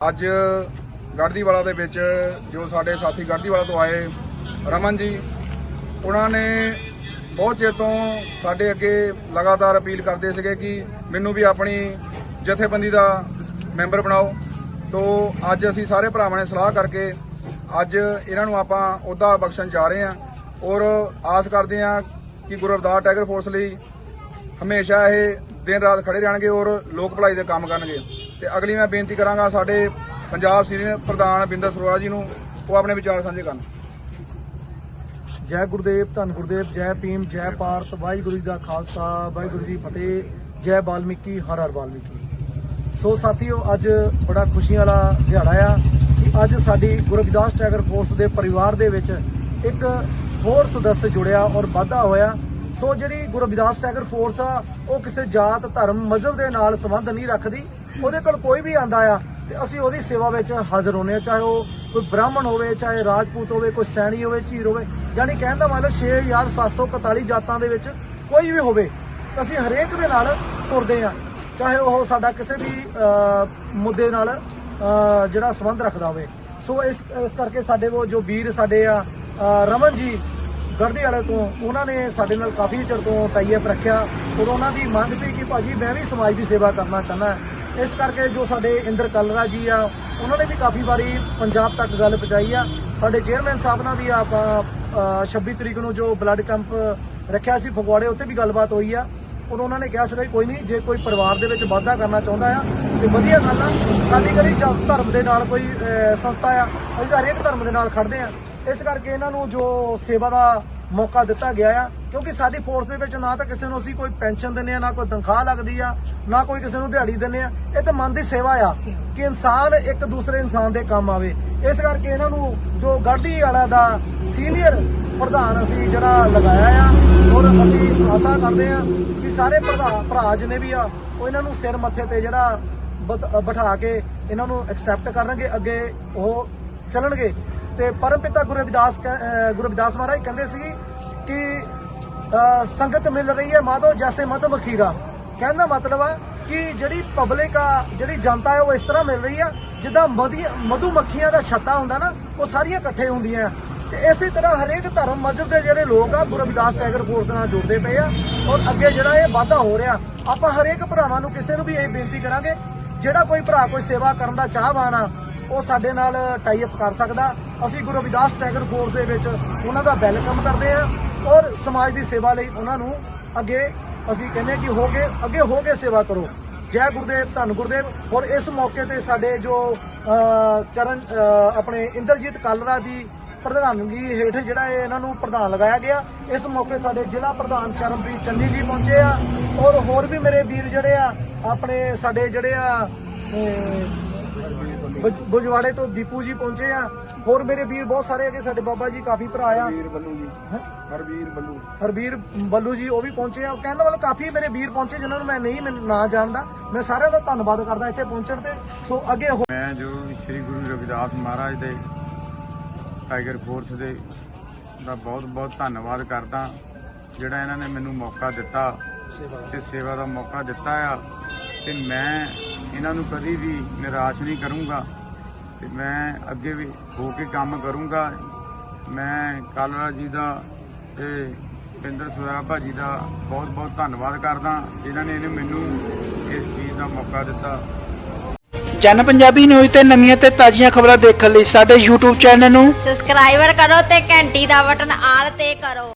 ਅੱਜ ਗੜਦੀਵਾਲਾ ਦੇ ਵਿੱਚ ਜੋ ਸਾਡੇ ਸਾਥੀ ਗੜਦੀਵਾਲਾ ਤੋਂ ਆਏ ਰਮਨ ਜੀ, ਉਹਨਾਂ ਨੇ ਬਹੁਤ ਚਿਰ ਤੋਂ ਸਾਡੇ ਅੱਗੇ ਲਗਾਤਾਰ ਅਪੀਲ ਕਰਦੇ ਸੀਗੇ ਕਿ ਮੈਨੂੰ ਵੀ ਆਪਣੀ ਜਥੇਬੰਦੀ ਦਾ ਮੈਂਬਰ ਬਣਾਓ। ਤੋਂ ਅੱਜ ਅਸੀਂ ਸਾਰੇ ਭਰਾਵਾਂ ਨੇ ਸਲਾਹ ਕਰਕੇ ਅੱਜ ਇਹਨਾਂ ਨੂੰ ਆਪਾਂ ਉਹਦਾ ਬਖਸ਼ਣ ਜਾ ਰਹੇ ਹਾਂ ਔਰ ਆਸ ਕਰਦੇ ਹਾਂ ਕਿ ਗੁਰੂ ਅਰਦਾਸ ਟਾਈਗਰ ਫੋਰਸ ਲਈ ਹਮੇਸ਼ਾ ਇਹ ਦਿਨ ਰਾਤ ਖੜੇ ਰਹਿਣਗੇ ਔਰ ਲੋਕ ਭਲਾਈ ਦੇ ਕੰਮ ਕਰਨਗੇ। ਤੇ ਅਗਲੀ ਮੈਂ ਬੇਨਤੀ ਕਰਾਂਗਾ ਸਾਡੇ ਪੰਜਾਬ ਸੀਨੀਅਰ ਪ੍ਰਧਾਨ ਬਿੰਦਰ ਸਰੋਆ ਜੀ ਨੂੰ, ਉਹ ਆਪਣੇ ਵਿਚਾਰ ਸਾਂਝੇ ਕਰਨ। ਜੈ ਗੁਰਦੇਵ, ਧੰਨ ਗੁਰਦੇਵ, ਜੈ ਭੀਮ, ਜੈ ਭਾਰਤ, ਵਾਹਿਗੁਰੂ ਜੀ ਦਾ ਖਾਲਸਾ, ਵਾਹਿਗੁਰੂ ਜੀ ਫਤਿਹ, ਜੈ ਬਾਲਮੀਕੀ, ਹਰ ਹਰ ਬਾਲਮੀਕੀ। ਸੋ ਸਾਥੀਓ, ਅੱਜ ਬੜਾ ਖੁਸ਼ੀਆਂ ਵਾਲਾ ਦਿਹਾੜਾ ਆ ਕਿ ਅੱਜ ਸਾਡੀ ਗੁਰੂ ਰਵਿਦਾਸ ਟੈਗਰ ਫੋਰਸ ਦੇ ਪਰਿਵਾਰ ਦੇ ਵਿੱਚ ਇੱਕ ਹੋਰ ਸਦੱਸ ਜੁੜਿਆ ਔਰ ਵਾਧਾ ਹੋਇਆ। ਸੋ ਜਿਹੜੀ ਗੁਰੂ ਰਵਿਦਾਸ ਟੈਗਰ ਫੋਰਸ ਆ, ਉਹ ਕਿਸੇ ਜਾਤ, ਧਰਮ, ਮਜ਼ਹਬ ਦੇ ਨਾਲ ਸੰਬੰਧ ਨਹੀਂ ਰੱਖਦੀ। ਉਹਦੇ ਕੋਲ ਕੋਈ ਵੀ ਆਂਦਾ ਆ, ਤੇ ਅਸੀਂ ਉਹਦੀ ਸੇਵਾ ਵਿੱਚ ਹਾਜ਼ਰ ਹੁੰਨੇ ਆ ਚਾਹੇ ਉਹ ਕੋਈ ਬ੍ਰਾਹਮਣ ਹੋਵੇ, ਚਾਹੇ ਰਾਜਪੂਤ ਹੋਵੇ, ਕੋਈ ਸੈਣੀ ਹੋਵੇ, ਝੀਰ ਹੋਵੇ, ਯਾਨੀ ਕਹਿਣ ਦਾ ਮਤਲਬ 6741 ਜਾਤਾਂ ਦੇ ਵਿੱਚ ਕੋਈ ਵੀ ਹੋਵੇ, ਅਸੀਂ ਹਰੇਕ ਦੇ ਨਾਲ ਤੁਰਦੇ ਆ ਚਾਹੇ ਉਹ ਸਾਡਾ ਕਿਸੇ ਵੀ ਮੁੱਦੇ ਨਾਲ ਜਿਹੜਾ ਸੰਬੰਧ ਰੱਖਦਾ ਹੋਵੇ। ਸੋ ਇਸ ਇਸ ਕਰਕੇ ਸਾਡੇ ਉਹ ਜੋ ਵੀਰ ਸਾਡੇ ਆ ਰਮਨ ਜੀ ਗੜਦੀ ਵਾਲੇ ਤੋਂ, ਉਹਨਾਂ ਨੇ ਸਾਡੇ ਨਾਲ ਕਾਫੀ ਚਿਰ ਤੋਂ ਟਾਈਅਪ ਰੱਖਿਆ, ਉਦੋਂ ਉਹਨਾਂ ਦੀ ਮੰਗ ਸੀ ਕਿ ਭਾਜੀ ਮੈਂ ਵੀ ਸਮਾਜ ਦੀ ਸੇਵਾ ਕਰਨਾ ਚਾਹੁੰਦਾ। ਇਸ ਕਰਕੇ ਜੋ ਸਾਡੇ ਇੰਦਰ ਕਲਰਾ ਜੀ ਆ ਉਹਨਾਂ ਨੇ ਵੀ ਕਾਫੀ ਵਾਰੀ ਪੰਜਾਬ ਤੱਕ ਗੱਲ ਪਹੁੰਚਾਈ ਆ। ਸਾਡੇ ਚੇਅਰਮੈਨ ਸਾਹਿਬ ਨਾਲ ਵੀ ਆਪਾਂ ਅਹ, 26 ਤਰੀਕ ਨੂੰ ਜੋ ਬਲੱਡ ਕੈਂਪ ਰੱਖਿਆ ਸੀ ਫਗਵਾੜੇ ਉੱਤੇ ਵੀ ਗੱਲਬਾਤ ਹੋਈ ਆ। ਔਰ ਉਹਨਾਂ ਨੇ ਕਿਹਾ ਸੀਗਾ ਕੋਈ ਨਹੀਂ ਜੇ ਕੋਈ ਪਰਿਵਾਰ ਦੇ ਵਿੱਚ ਵਾਧਾ ਕਰਨਾ ਚਾਹੁੰਦਾ ਆ ਤੇ ਵਧੀਆ ਗੱਲ ਆ ਸਾਡੀ ਕਿਹੜੀ ਜ- ਧਰਮ ਦੇ ਨਾਲ ਕੋਈ ਸੰਸਥਾ ਆ ਅਸੀਂ ਹਰੇਕ ਧਰਮ ਦੇ ਨਾਲ ਖੜਦੇ ਆ। ਇਸ ਕਰਕੇ ਇਹਨਾਂ ਨੂੰ ਜੋ ਸੇਵਾ ਦਾ ਮੌਕਾ ਦਿੱਤਾ ਗਿਆ ਆ, ਕਿਉਂਕਿ ਸਾਡੀ ਫੋਰਸ ਦੇ ਵਿੱਚ ਨਾ ਤਾਂ ਕਿਸੇ ਨੂੰ ਅਸੀਂ ਕੋਈ ਪੈਨਸ਼ਨ ਦਿੰਨੇ ਆ, ਨਾ ਕੋਈ ਤਨਖਾਹ ਲੱਗਦੀ ਆ, ਨਾ ਕੋਈ ਕਿਸੇ ਨੂੰ ਦਿਹਾੜੀ ਦਿੰਨੇ ਆ। ਇਹ ਤਾਂ ਮਨ ਦੀ ਸੇਵਾ ਆ ਕਿ ਇਨਸਾਨ ਇੱਕ ਦੂਸਰੇ ਇਨਸਾਨ ਦੇ ਕੰਮ ਆਵੇ। ਇਸ ਕਰਕੇ ਇਹਨਾਂ ਨੂੰ ਜੋ ਗੜਦੀ ਵਾਲਾ ਦਾ ਸੀਨੀਅਰ ਪ੍ਰਧਾਨ ਅਸੀਂ ਜਿਹੜਾ ਲਗਾਇਆ ਆ, ਔਰ ਅਸੀਂ ਆਸ਼ਾ ਕਰਦੇ ਆ ਕਿ ਸਾਰੇ ਪ੍ਰਧਾਨ ਭਰਾ ਜਿਹਨੇ ਵੀ ਆ, ਉਹ ਇਹਨਾਂ ਨੂੰ ਸਿਰ ਮੱਥੇ ਤੇ ਜਿਹੜਾ ਬਤ- ਬਿਠਾ ਕੇ ਇਹਨਾਂ ਨੂੰ ਐਕਸੈਪਟ ਕਰਨਗੇ, ਅੱਗੇ ਉਹ ਚੱਲਣਗੇ। ਤੇ ਪਰਮ ਪਿਤਾ ਗੁਰੂ ਰਵਿਦਾਸ ਕਹਿ- ਅਹ ਗੁਰੂ ਰਵਿਦਾਸ ਮਹਾਰਾਜ ਕਹਿੰਦੇ ਸੀ ਕਿ ਸੰਗਤ ਮਿਲ ਰਹੀ ਹੈ ਮਾਧੋ ਜੈਸੇ ਮਧ ਮਖੀਰਾ। ਕਹਿਣ ਦਾ ਮਤਲਬ ਆ ਕਿ ਜਿਹੜੀ ਪਬਲਿਕ ਆ, ਜਿਹੜੀ ਜਨਤਾ ਹੈ ਉਹ ਇਸ ਤਰ੍ਹਾਂ ਮਿਲ ਰਹੀ ਆ, ਜਿੱਦਾਂ ਮਧੂ ਮੱਖੀਆਂ ਦਾ ਛੱਤਾ ਹੁੰਦਾ ਨਾ, ਉਹ ਸਾਰੀਆਂ ਇਕੱਠੇ ਹੁੰਦੀਆਂ। ਤੇ ਇਸੇ ਤਰ੍ਹਾਂ ਹਰੇਕ ਧਰਮ ਮਜ਼ਹਬ ਦੇ ਜਿਹੜੇ ਲੋਕ ਆ, ਗੁਰੂ ਰਵਿਦਾਸ ਟੈਗਰ ਫੋਰਸ ਨਾਲ ਜੁੜਦੇ ਪਏ ਆ। ਔਰ ਅੱਗੇ ਜਿਹੜਾ ਇਹ ਵਾਧਾ ਹੋ ਰਿਹਾ, ਆਪਾਂ ਹਰੇਕ ਭਰਾਵਾਂ ਨੂੰ ਕਿਸੇ ਨੂੰ ਵੀ ਇਹ ਬੇਨਤੀ ਕਰਾਂਗੇ, ਜਿਹੜਾ ਕੋਈ ਭਰਾ ਕੋਈ ਸੇਵਾ ਕਰਨ ਦਾ ਚਾਹਵਾਨ ਆ, ਉਹ ਸਾਡੇ ਨਾਲ ਟਾਈ ਅਪ ਕਰ ਸਕਦਾ। ਅਸੀਂ ਗੁਰੂ ਰਵਿਦਾਸ ਟੈਗਰ ਫੋਰਸ ਦੇ ਵਿੱਚ ਉਹਨਾਂ ਦਾ ਵੈਲਕਮ ਕਰਦੇ ਆ ਔਰ ਸਮਾਜ ਦੀ ਸੇਵਾ ਲਈ ਉਹਨਾਂ ਨੂੰ ਅੱਗੇ ਅਸੀਂ ਕਹਿੰਦੇ ਹਾਂ ਕਿ ਹੋ ਕੇ, ਅੱਗੇ ਹੋ ਕੇ ਸੇਵਾ ਕਰੋ। ਜੈ ਗੁਰਦੇਵ, ਧੰਨ ਗੁਰਦੇਵ। ਔਰ ਇਸ ਮੌਕੇ ਤੇ ਸਾਡੇ ਜੋ ਚਰਨ ਆਪਣੇ ਇੰਦਰਜੀਤ ਕਾਲਰਾ ਦੀ ਪ੍ਰਧਾਨਗੀ ਹੇਠ ਜਿਹੜਾ ਇਹ ਇਹਨਾਂ ਨੂੰ ਪ੍ਰਧਾਨ ਲਗਾਇਆ ਗਿਆ, ਇਸ ਮੌਕੇ ਸਾਡੇ ਜ਼ਿਲ੍ਹਾ ਪ੍ਰਧਾਨ ਚਰਨਪ੍ਰੀਤ ਚੰਨੀ ਜੀ ਪਹੁੰਚੇ ਆ। ਔਰ ਹੋਰ ਵੀ ਮੇਰੇ ਵੀਰ ਜਿਹੜੇ ਆ, ਆਪਣੇ ਸਾਡੇ ਜਿਹੜੇ ਆ ਬੁਜ- ਬੁਜਵਾੜੇ ਤੋਂ ਦੀਪੂ ਜੀ ਪਹੁੰਚੇ ਆ। ਹੋਰ ਮੇਰੇ ਵੀਰ ਬਹੁਤ ਸਾਰੇ ਹੈਗੇ ਸਾਡੇ ਬਾਬਾ ਜੀ ਕਾਫੀ ਭਰਾ ਆ। ਹਰਵੀਰ ਬੱਲੂ ਜੀ? ਹਰਵੀਰ ਬੱਲੂ। ਹਰਬੀਰ ਬੱਲੂ ਜੀ ਉਹ ਵੀ ਪਹੁੰਚੇ ਆ। ਕਹਿੰਦਾ ਮਤਲਬ ਕਾਫੀ ਮੇਰੇ ਵੀਰ ਪਹੁੰਚੇ ਜਿਨ੍ਹਾਂ ਨੂੰ ਮੈਂ ਨਹੀਂ ਮੈਨੂੰ ਨਾਂ ਜਾਣਦਾ। ਮੈਂ ਸਾਰਿਆਂ ਦਾ ਧੰਨਵਾਦ ਕਰਦਾ ਇੱਥੇ ਪਹੁੰਚਣ ਤੇ। ਸੋ ਅੱਗੇ ਹੋ- ਮੈਂ ਜੋ ਸ੍ਰੀ ਗੁਰੂ ਰਵਿਦਾਸ ਮਹਾਰਾਜ ਦੇ ਟਾਈਗਰ ਫੋਰਸ ਦੇ ਦਾ ਬਹੁਤ ਬਹੁਤ ਧੰਨਵਾਦ ਕਰਦਾ ਜਿਹੜਾ ਇਹਨਾਂ ਨੇ ਮੈਨੂੰ ਮੌਕਾ ਦਿੱਤਾ ਤੇ ਸੇਵਾ ਦਾ ਮੌਕਾ ਦਿੱਤਾ ਆ। ਤੇ ਮੈਂ ਇਹਨਾਂ ਨੂੰ ਕਦੀ ਵੀ ਨਿਰਾਸ਼ ਨਹੀਂ ਕਰੂੰਗਾ ਤੇ ਮੈਂ ਅੱਗੇ ਵੀ ਹੋ ਕੇ ਕੰਮ ਕਰੂੰਗਾ। ਮੈਂ ਕਾਲਰਾ ਜੀ ਦਾ ਤੇ ਪਿੰਦਰ ਸੁਰਾ ਭਾਜੀ ਦਾ ਬਹੁਤ ਬਹੁਤ ਧੰਨਵਾਦ ਕਰਦਾ। ਜਿਨ੍ਹਾਂ ਨੇ ਇਹਨੇ ਮੈਨੂੰ ਇਸ ਚੀਜ਼ ਦਾ ਮੌਕਾ ਦਿੱਤਾ। ਜਨ ਪੰਜਾਬੀ ਨਿਊਜ਼ ਤੇ ਨਵੀਆਂ ਤੇ ਤਾਜ਼ੀਆਂ ਖਬਰਾਂ ਦੇਖਣ ਲਈ ਸਾਡੇ YouTube ਚੈਨਲ ਨੂੰ ਸਬਸਕ੍ਰਾਈਬਰ ਕਰੋ ਤੇ ਘੰਟੀ ਦਾ ਬਟਨ ਆਲ ਤੇ ਕਰੋ।